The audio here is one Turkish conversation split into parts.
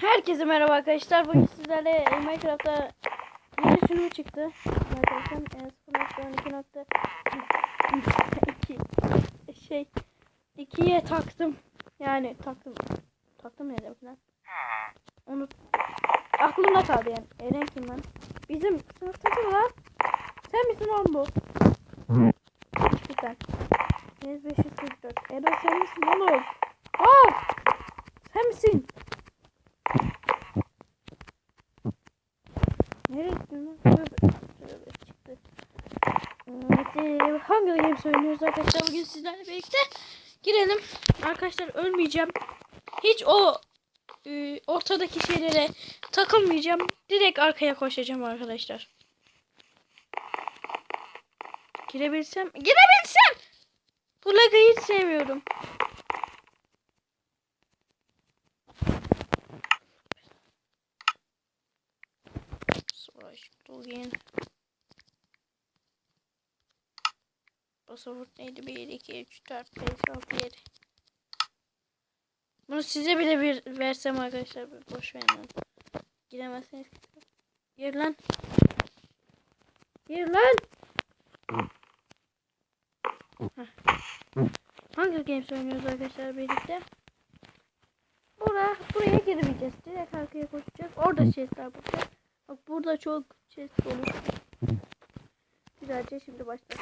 Herkese merhaba arkadaşlar. Bugün sizlerle Minecraft'ta yeni sürümü çıktı. E, 0.12.2 şey 2'ye taktım. Yani taktım. Taktım ne demek lan? Onu aklımda kaldı yani. Eren kim lan? Bizim sınıftaki mi lan? Sen misin oğlum bu? Bir tane. 544. Eren sen misin oğlum? Aa! Sen misin? Nereye gittin lan? Tövbe, tövbe çıktı. Evet, e, Games oynuyoruz arkadaşlar. Bugün sizlerle birlikte girelim. Arkadaşlar ölmeyeceğim. Hiç o e, ortadaki şeylere takılmayacağım. Direkt arkaya koşacağım arkadaşlar. Girebilsem. Girebilsem! Bu lag'ı hiç sevmiyorum. Savaş login. Password neydi? 1, 2, 3, 4, 5, 6, 7. Bunu size bile bir versem arkadaşlar. Boş verin. Giremezsiniz. Gir lan. Gir lan. Hunger Games oynuyoruz arkadaşlar birlikte. Bura, buraya girmeyeceğiz. Direkt arkaya koşacağız. Orada chestler bulacağız. Bak burada çok chest olur. Güzelce şimdi başla.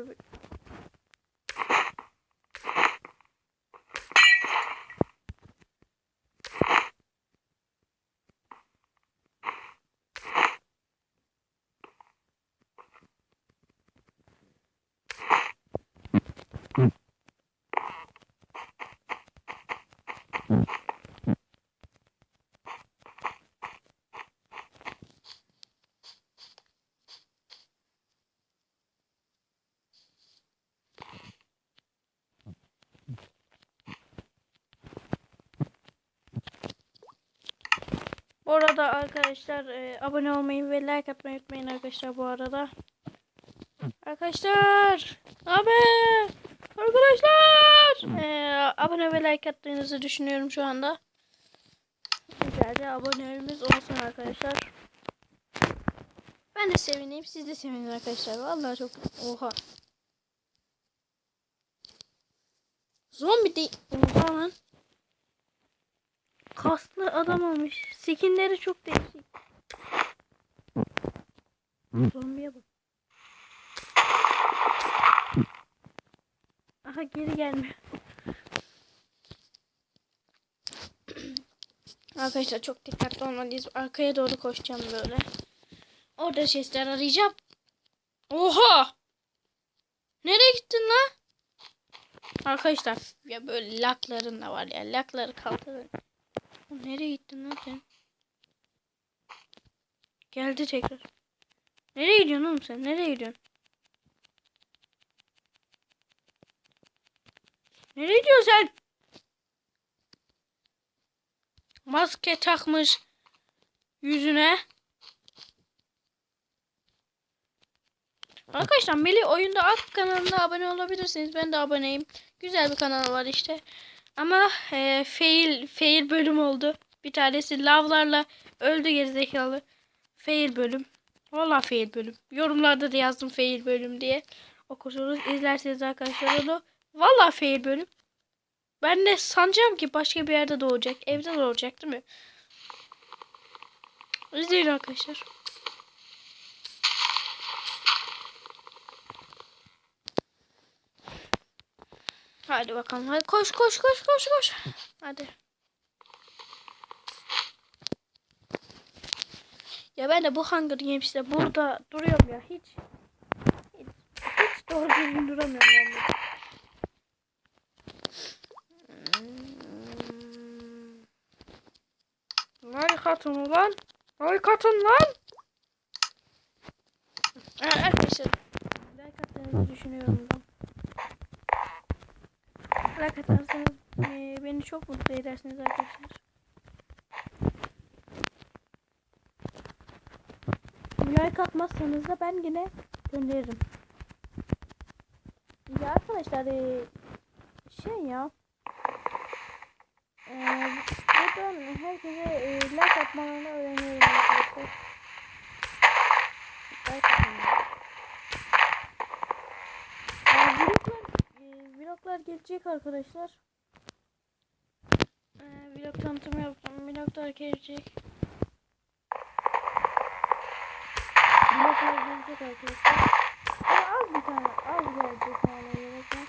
köpek. Mm-hmm. Arkadaşlar e, abone olmayı ve like atmayı unutmayın arkadaşlar bu arada. Arkadaşlar. Abi. Arkadaşlar. E, abone ve like attığınızı düşünüyorum şu anda. Güzel de abonelerimiz olsun arkadaşlar. Ben de sevineyim. Siz de sevinin arkadaşlar. Vallahi çok... Oha. Zombi değil. Oha lan. Kaslı adam olmuş. Skinleri çok değişik. Zombiye bak. Aha geri gelmiyor. Arkadaşlar çok dikkatli olmalıyız. Arkaya doğru koşacağım böyle. Orada sesler arayacağım. Oha! Nereye gittin lan? Arkadaşlar ya böyle lakların da var ya. Lakları kaldırın. Nereye gittin lan sen? Geldi tekrar. Nereye gidiyorsun oğlum sen? Nereye gidiyorsun? Nereye gidiyorsun sen? Maske takmış yüzüne. Arkadaşlar Melih oyunda Ak kanalına abone olabilirsiniz. Ben de aboneyim. Güzel bir kanal var işte. Ama e, fail fail bölüm oldu. Bir tanesi lavlarla öldü gerizekalı. Fail bölüm. Valla fail bölüm. Yorumlarda da yazdım fail bölüm diye. Okursunuz izlerseniz arkadaşlar onu. Valla fail bölüm. Ben de sanacağım ki başka bir yerde doğacak. Evde doğacak değil mi? İzleyin arkadaşlar. Hadi bakalım. Hadi koş koş koş koş koş. Hadi. Ya ben de bu Hunger Games'te burada duruyorum ya hiç. Hiç, hiç doğru düzgün duramıyorum ben de. Hmm. Like atın ulan. Like atın lan. Arkadaşlar. Like attığınızı düşünüyorum ben. Like atarsanız eee, beni çok mutlu edersiniz arkadaşlar. Like atmazsanız da ben yine gönderirim. Ya arkadaşlar eee, şey ya. Eee YouTube'dan herkese e, like atmalarını öğreniyorum arkadaşlar. Like atmalarını. E, vloglar, e, vloglar gelecek arkadaşlar. E, vlog tanıtımı yaptım. Vloglar gelecek. Vloglar gelecek arkadaşlar. Ama az bir tane. Az gelecek yani vloglar.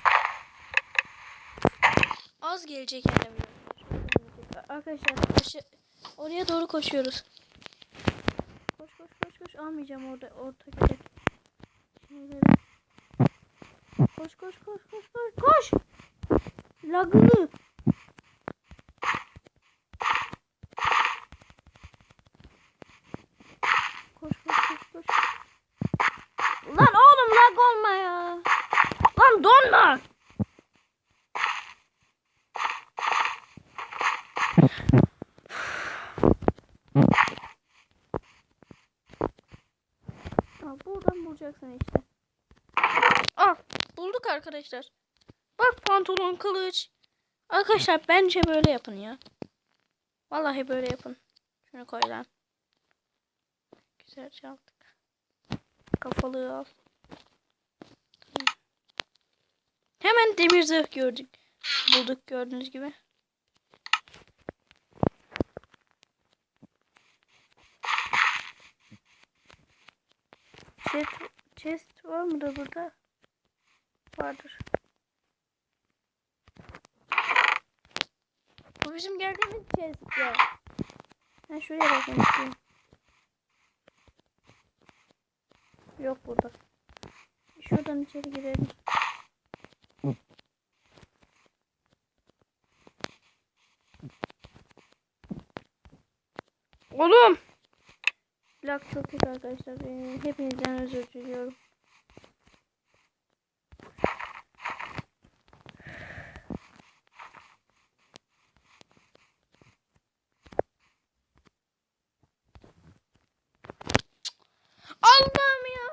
Az gelecek yani vloglar. Arkadaşlar aşı- oraya doğru koşuyoruz. Koş koş koş koş almayacağım orada ortadaki şeyleri. Koş koş koş koş koş koş. Lagını. Koş koş koş koş. Lan oğlum lag olma ya. Lan donma. Buradan bulacaksın işte. Al bulduk arkadaşlar. Bak pantolon kılıç. Arkadaşlar bence böyle yapın ya. Vallahi böyle yapın. Şunu koy lan. Güzelce aldık. Kafalığı al. Hemen demir zırh gördük. Bulduk gördüğünüz gibi. Chest, chest var mı da burada? Vardır. Bu bizim geldiğimiz chest. Ben şuraya bakmak istiyorum. Yok burada. Şuradan içeri girelim. Oğlum! Lak çok kötü arkadaşlar. Ee, hepinizden özür diliyorum. Allah'ım ya.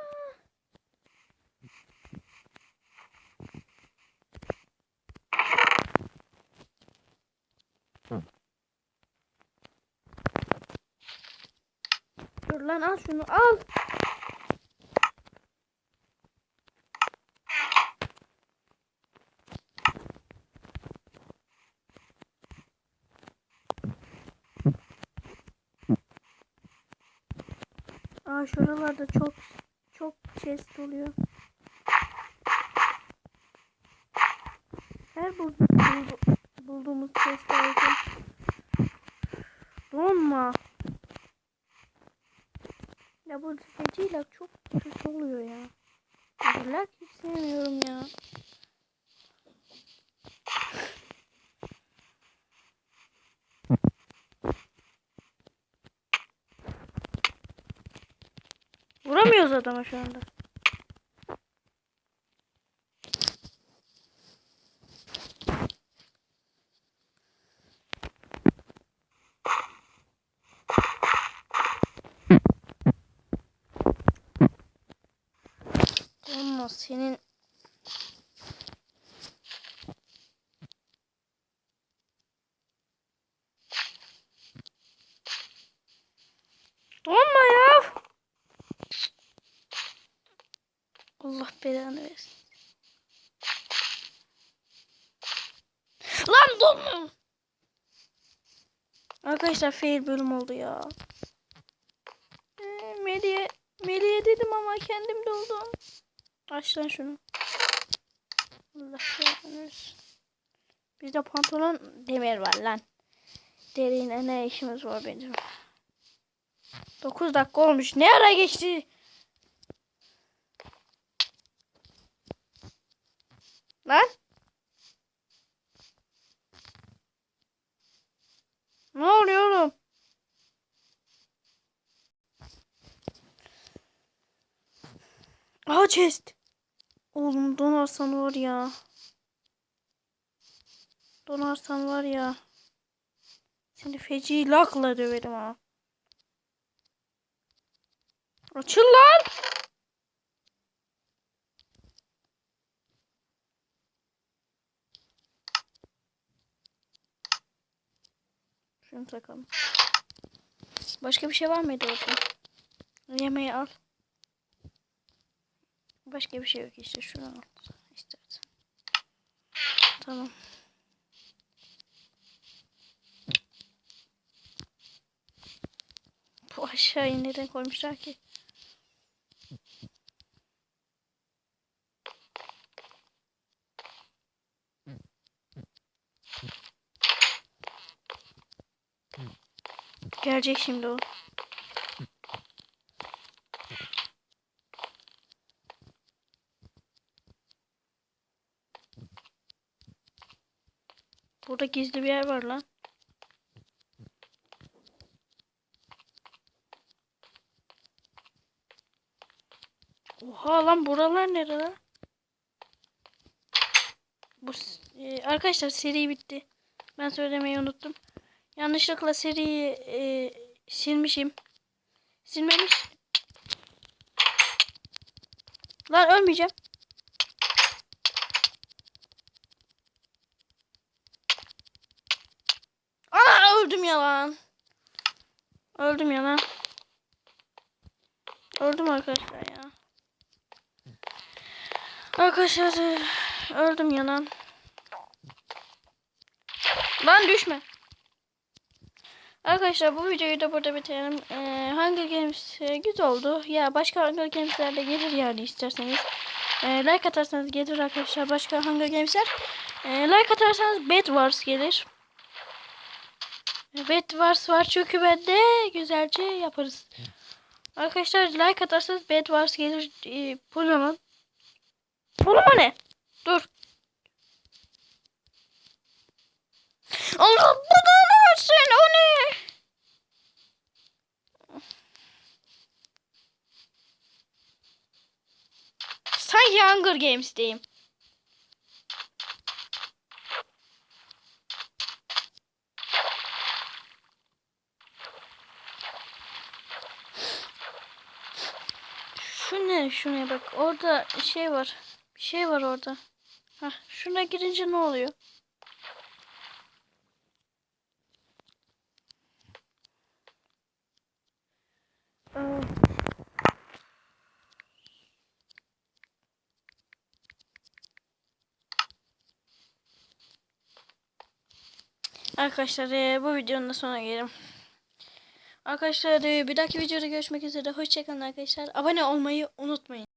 Dur lan al şunu al. Aa şuralarda çok çok chest oluyor. Her bul, buldu, bulduğumuz chest alacağım. Donma. Ya bu feciyle çok kötü oluyor ya. Lag hiç sevmiyorum ya. Vuramıyoruz adama şu anda. Olmaz senin Olma ya. Allah belanı versin. Lan donma. Arkadaşlar fail bölüm oldu ya. Ee, Melih'e Melih'e dedim ama kendim de oldum. Aç lan şunu. Allah belanı versin. Bizde pantolon demir var lan. Deriyle ne işimiz var benim. 9 dakika olmuş. Ne ara geçti? Lan? Ne oluyor oğlum? Aa chest. Oğlum donarsan var ya. Donarsan var ya. Seni feci lakla döverim ha. Açıl lan. Şunu takalım. Başka bir şey var mıydı orada? Yemeği al. Başka bir şey yok işte. Şunu al. İşte. Tamam. Bu aşağıya neden koymuşlar ki? Gelecek şimdi o. Burada gizli bir yer var lan. Oha lan buralar nerede? Bu e, arkadaşlar seri bitti. Ben söylemeyi unuttum. Yanlışlıkla seriyi e, silmişim. Silmemiş. Lan ölmeyeceğim. Aa öldüm ya lan. Öldüm ya lan. Öldüm arkadaşlar ya. Arkadaşlar öldüm ya lan. Lan düşme. Arkadaşlar bu videoyu da burada bitirelim. Ee, Hunger Games e, güzel oldu. Ya başka Hunger Games'ler de gelir yani isterseniz. Ee, like atarsanız gelir arkadaşlar başka Hunger Games'ler. Ee, like atarsanız Bed Wars gelir. Bed Wars var çünkü ben de güzelce yaparız. Arkadaşlar like atarsanız Bed Wars gelir. Ee, bu ne lan? Bu ne? Dur. Allah belanı versin o ne? Sanki Hunger Games'teyim. Şu ne? Şuraya bak. Orada şey var. Bir şey var orada. Hah, şuna girince ne oluyor? Arkadaşlar eee, bu videonun da sonuna gelelim. Arkadaşlar eee, bir dahaki videoda görüşmek üzere. Hoşçakalın arkadaşlar. Abone olmayı unutmayın.